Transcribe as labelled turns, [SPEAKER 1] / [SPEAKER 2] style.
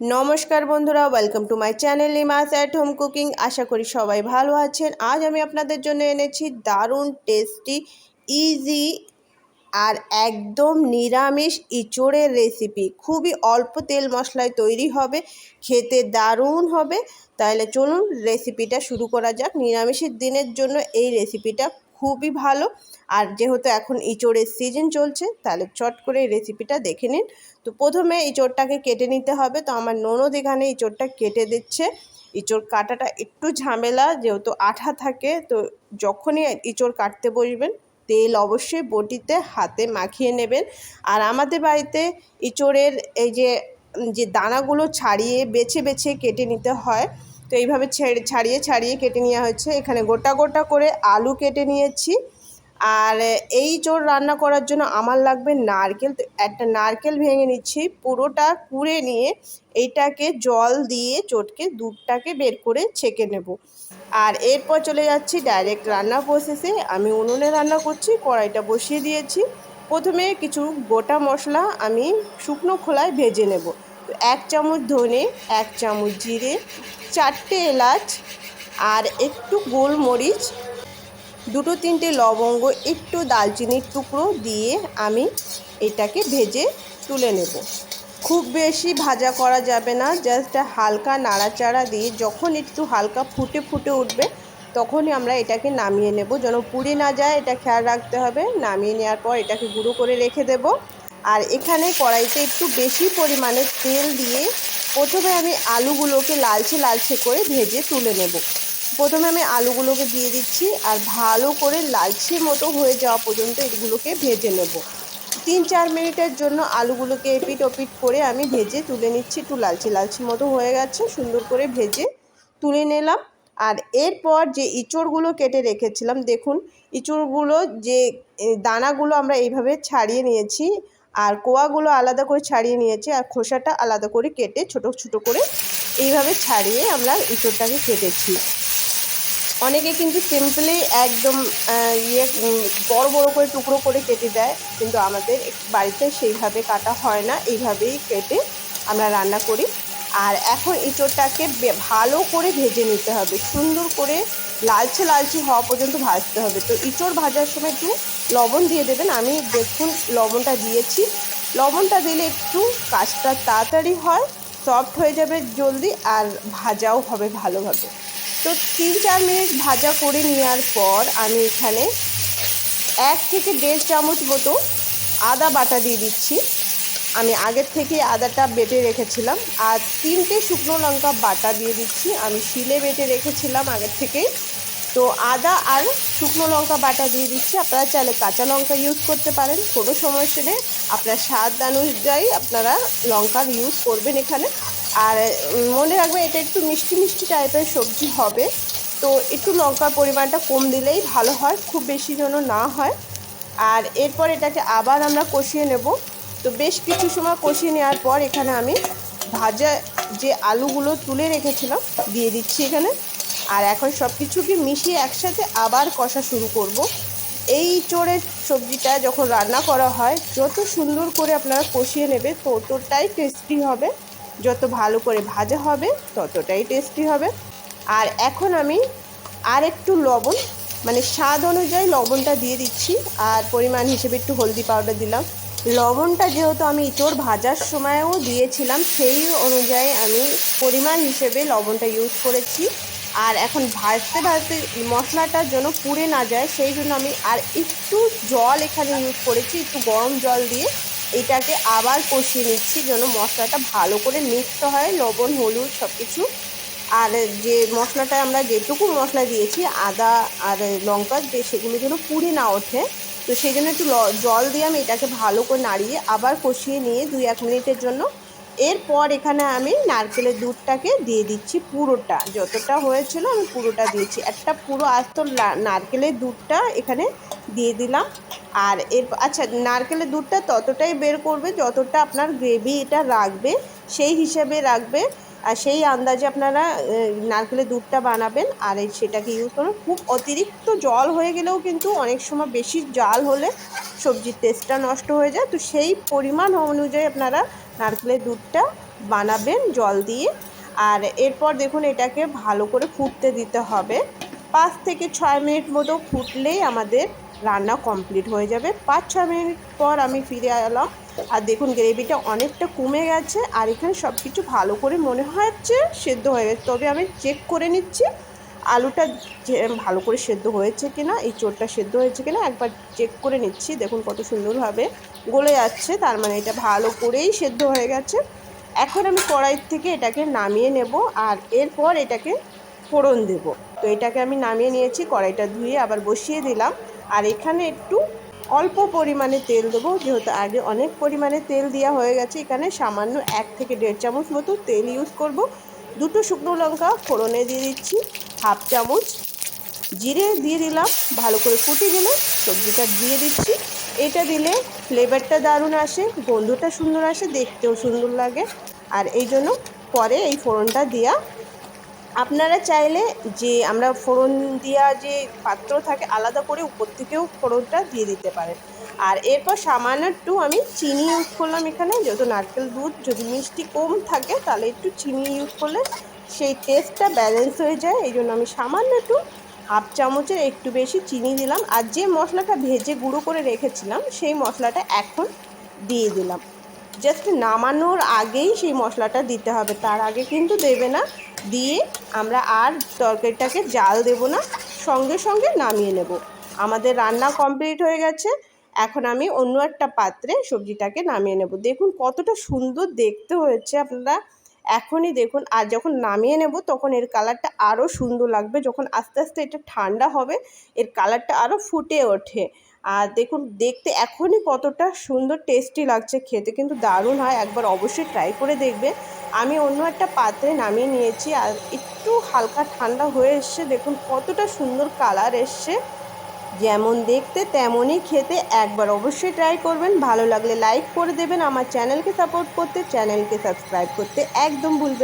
[SPEAKER 1] নমস্কার বন্ধুরা welcome to my channel Limas at home cooking আশা করি সবাই ভালো আছেন। আজ আমি আপনাদের জন্য এনেছি দারুণ টেস্টি ইজি আর একদম নিরামিষ ইঁচড়ের রেসিপি খুবই অল্প তেল মশলায় তৈরি হবে, খেতে দারুণ হবে। তাহলে চলুন রেসিপিটা শুরু করা যাক। নিরামিষের দিনের জন্য এই রেসিপিটা খুবই ভালো। আর যেহেতু এখন ইঁচড়ের সিজন চলছে, তাহলে চট করে এই রেসিপিটা দেখে নিন। তো প্রথমে ইঁচড়টাকে কেটে নিতে হবে। তো আমার ননদ এখানে ইঁচড়টা কেটে দিচ্ছে। ইঁচড় কাটাটা একটু ঝামেলা, যেহেতু আঠা থাকে, তো যখনই ইঁচড় কাটতে বসবেন, তেল অবশ্যই বটিতে, হাতে মাখিয়ে নেবেন। আর আমাদের বাড়িতে ইঁচড়ের এই যে যে দানাগুলো ছাড়িয়ে বেছে বেছে কেটে নিতে হয় তো এইভাবে ছেড়ে, ছাড়িয়ে ছাড়িয়ে কেটে নেওয়া হয়েছে। এখানে গোটা গোটা করে আলু কেটে নিয়েছি। আর এই চোর রান্না করার জন্য আমার লাগবে নারকেল। তো একটা নারকেল ভেঙে নিচ্ছি, পুরোটা কুড়ে নিয়ে এইটাকে জল দিয়ে চটকে দুধটাকে বের করে ছেঁকে নেব। আর এরপর চলে যাচ্ছি ডাইরেক্ট রান্না প্রসেসে আমি উনুনে রান্না করছি, কড়াইটা বসিয়ে দিয়েছি। প্রথমে কিছু গোটা মশলা আমি শুকনো খোলায় ভেজে নেব। এক চামচ ধনে, এক চামচ জিরে, চারটে এলাচ আর একটু গোলমরিচ, দুটো তিনটে লবঙ্গ, একটু দালচিনির টুকরো দিয়ে আমি এটাকে ভেজে তুলে নেব। খুব বেশি ভাজা করা যাবে না জাস্ট হালকা নাড়াচাড়া দিয়ে যখন একটু হালকা ফুটে ফুটে উঠবে, তখনই আমরা এটাকে নামিয়ে নেব। যেন পুড়ে না যায়, এটা খেয়াল রাখতে হবে। নামিয়ে নেওয়ার পর এটাকে গুঁড়ো করে রেখে দেব। আর এখানে কড়াইতে একটু বেশি পরিমাণে তেল দিয়ে প্রথমে আমি আলুগুলোকে লালচে লালচে করে ভেজে তুলে নেব। প্রথমে আমি আলুগুলোকে দিয়ে দিচ্ছি আর ভালো করে লালচে মতো হয়ে যাওয়া পর্যন্ত এগুলোকে ভেজে নেব। তিন চার মিনিটের জন্য আলুগুলোকে এপিট ওপিট করে আমি ভেজে তুলে নিচ্ছি। একটু লালচে লালচে মতো হয়ে গেছে, সুন্দর করে ভেজে তুলে নিলাম। আর এরপর যে ইঁচড়গুলো কেটে রেখেছিলাম, দেখুন, ইঁচড়গুলো যে দানাগুলো আমরা এইভাবে ছাড়িয়ে নিয়েছি আর কোয়াগুলো আলাদা করে ছাড়িয়ে নিয়েছি আর খোসাটা আলাদা করে কেটে ছোট ছোট করে এইভাবে ছাড়িয়ে আমরা ইঁচড়টাকে কেটেছি। অনেকে কিন্তু সিম্পলি একদম ইয়ে বড় বড় করে টুকরো করে কেটে দেয়, কিন্তু আমাদের বাড়িতে সেইভাবে কাটা হয় না, এইভাবেই কেটে আমরা রান্না করি। আর এখন এঁচোড়টাকে ভালো করে ভেজে নিতে হবে, সুন্দর করে লালচে লালচে হওয়া পর্যন্ত ভাজতে হবে। তো ইঁচড় ভাজার সময় একটু লবণ দিয়ে দেবেন। আমি দেখুন লবণটা দিয়েছি। লবণটা দিলে একটু কাজটা তাড়াতাড়ি হয় সফট হয়ে যাবে জলদি আর ভাজাও হবে ভালোভাবে। তো তিন চার মিনিট ভাজা করে নেওয়ার পর আমি এখানে এক থেকে দেড় চামচ মতো আদা বাটা দিয়ে দিচ্ছি। আমি আগের থেকে আদাটা বেটে রেখেছিলাম আর তিনটে শুকনো লঙ্কা বাটা দিয়ে দিচ্ছি। আমি শিলে বেটে রেখেছিলাম আগের থেকেই। তো আদা আর শুকনো লঙ্কা বাটা দিয়ে দিচ্ছি। আপনারা চাইলে কাঁচা লঙ্কা ইউজ করতে পারেন, কোনো সমস্যা নেই। আপনার স্বাদ অনুযায়ী আপনারা লঙ্কার ইউজ করবেন এখানে। আর মনে রাখবেন এটা একটু মিষ্টি মিষ্টি টাইপের সবজি হবে। তো একটু লঙ্কার পরিমাণটা কম দিলেই ভালো হয়, খুব বেশি যেন না হয়। আর এরপর এটাকে আবার আমরা কষিয়ে নেব। তো বেশ কিছু সময় কষিয়ে নেওয়ার পর এখানে আমি ভাজা যে আলুগুলো তুলে রেখেছিলাম, দিয়ে দিচ্ছি এখানে। আর এখন সব কিছুকে মিশিয়ে একসাথে আবার কষা শুরু করব। এই চোরের সবজিটা যখন রান্না করা হয়, যত সুন্দর করে আপনারা কষিয়ে নেবে, ততটাই টেস্টি হবে। যত ভালো করে ভাজা হবে, ততটাই টেস্টি হবে। আর এখন আমি আর একটু লবণ মানে স্বাদ অনুযায়ী লবণটা দিয়ে দিচ্ছি। আর পরিমাণ হিসেবে একটু হলদি পাউডার দিলাম। লবণটা যেহেতু আমি ইঁচড় ভাজার সময়ও দিয়েছিলাম, সেই অনুযায়ী আমি পরিমাণ হিসেবে লবণটা ইউজ করেছি। আর এখন ভাজতে ভাজতে মশলাটার জন্য পুড়ে না যায়, সেই জন্য আমি আর একটু জল এখানে ইউজ করেছি, একটু গরম জল দিয়ে। এটাকে আবার কষিয়ে নিচ্ছি যেন মশলাটা ভালো করে মিক্সড হয়, লবণ, হলুদ সব কিছু আর যে মশলাটা আমরা যেটুকু মশলা দিয়েছি, আদা আর লঙ্কা সেগুলো যেন পুড়ে না ওঠে তো সেই জন্য একটু জল দিয়ে আমি এটাকে ভালো করে নাড়িয়ে আবার কষিয়ে নিয়ে দুই এক মিনিটের জন্য। এরপর এখানে আমি নারকেলের দুধটাকে দিয়ে দিচ্ছি পুরোটা। যতটা হয়েছিল আমি পুরোটা দিয়েছি। একটা পুরো আস্ত নারকেলের দুধটা এখানে দিয়ে দিলাম। আর এর আচ্ছা নারকেলের দুধটা ততটাই বের করবে যতটা আপনার গ্রেভি এটা রাখবে, সেই হিসেবে রাখবে। আর সেই আন্দাজে আপনারা নারকেলের দুধটা বানাবেন আর সেটাকে ইউজ করবেন খুব অতিরিক্ত জল হয়ে গেলেও কিন্তু অনেক সময় বেশি জাল হলে সবজির টেস্টটা নষ্ট হয়ে যায়। তো সেই পরিমাণ অনুযায়ী আপনারা নারকেলের দুধটা বানাবেন জল দিয়ে। আর এরপর দেখুন এটাকে ভালো করে ফুটতে দিতে হবে। পাঁচ থেকে ছয় মিনিট মতো ফুটলেই আমাদের রান্না কমপ্লিট হয়ে যাবে। পাঁচ ছ মিনিট পর আমি ফিরে এলাম। আর দেখুন গ্রেভিটা অনেকটা কমে গেছে আর এখানে সব কিছু ভালো করে মনে হচ্ছে সেদ্ধ হয়ে গেছে। তবে আমি চেক করে নিচ্ছি, আলুটা ভালো করে সেদ্ধ হয়েছে কিনা, এই চোরটা সেদ্ধ হয়েছে কিনা, একবার চেক করে নিচ্ছি। দেখুন কত সুন্দরভাবে গলে যাচ্ছে, তার মানে এটা ভালো করেই সেদ্ধ হয়ে গেছে। এখন আমি কড়াই থেকে এটাকে নামিয়ে নেব আর এরপর এটাকে ফোড়ন দেব। তো এটাকে আমি নামিয়ে নিয়েছি, কড়াইটা ধুয়ে আবার বসিয়ে দিলাম। আর এখানে একটু অল্প পরিমাণে তেল দেবো, যেহেতু আগে অনেক পরিমাণে তেল দেওয়া হয়ে গেছে। এখানে সামান্য এক থেকে দেড় চামচ মতো তেল ইউজ করব। দুটো শুকনো লঙ্কা ফোড়নে দিয়ে দিচ্ছি, হাফ চামচ জিরে দিয়ে দিলাম, ভালো করে ফুটে গেলে সবজিটা দিয়ে দিচ্ছি। এটা দিলে ফ্লেভারটা দারুণ আসে, গন্ধটা সুন্দর আসে, দেখতেও সুন্দর লাগে। আর এই জন্য পরে এই ফোড়নটা দেওয়া আপনারা চাইলে যে আমরা ফোড়ন দেওয়া যে পাত্র থাকে আলাদা করে উপর থেকেও ফোড়নটা দিয়ে দিতে পারেন। আর এরপর সামান্য একটু আমি চিনি ইউজ করলাম এখানে, যেহেতু নারকেল দুধ যদি মিষ্টি কম থাকে তাহলে একটু চিনি ইউজ করলে সেই টেস্টটা ব্যালেন্স হয়ে যায়। এই জন্য আমি সামান্য একটু হাফ চামচের একটু বেশি চিনি দিলাম। আর যে মশলাটা ভেজে গুঁড়ো করে রেখেছিলাম, সেই মশলাটা এখন দিয়ে দিলাম। জাস্ট নামানোর আগেই সেই মশলাটা দিতে হবে। তার আগে কিন্তু দেবে না। দিয়ে আমরা আর তরকারিটাকে জাল দেব না, সঙ্গে সঙ্গে নামিয়ে নেব। আমাদের রান্না কমপ্লিট হয়ে গেছে। এখন আমি অন্য একটা পাত্রে সবজিটাকে নামিয়ে নেব। দেখুন কতটা সুন্দর দেখতে হয়েছে আপনারা। এখনই দেখুন, আর যখন নামিয়ে নেব তখন এর কালারটা আরও সুন্দর লাগবে। যখন আস্তে আস্তে এটা ঠান্ডা হবে, এর কালারটা আরও ফুটে ওঠে। আর দেখুন, দেখতে এখনই কতটা সুন্দর টেস্টি লাগছে খেতে, কিন্তু দারুণ হয়। একবার অবশ্যই ট্রাই করে দেখবে আমি অন্য একটা পাত্রে নামিয়ে নিয়েছি, আর একটু হালকা ঠান্ডা হয়ে এসছে। দেখুন, কতটা সুন্দর কালার এসছে। যেমন দেখতে, তেমনই খেতে একবার অবশ্যই ট্রাই করবেন। ভালো লাগলে লাইক করে দেবেন। আমার চ্যানেলকে সাপোর্ট করতে চ্যানেলকে সাবস্ক্রাইব করতে একদম ভুলবেন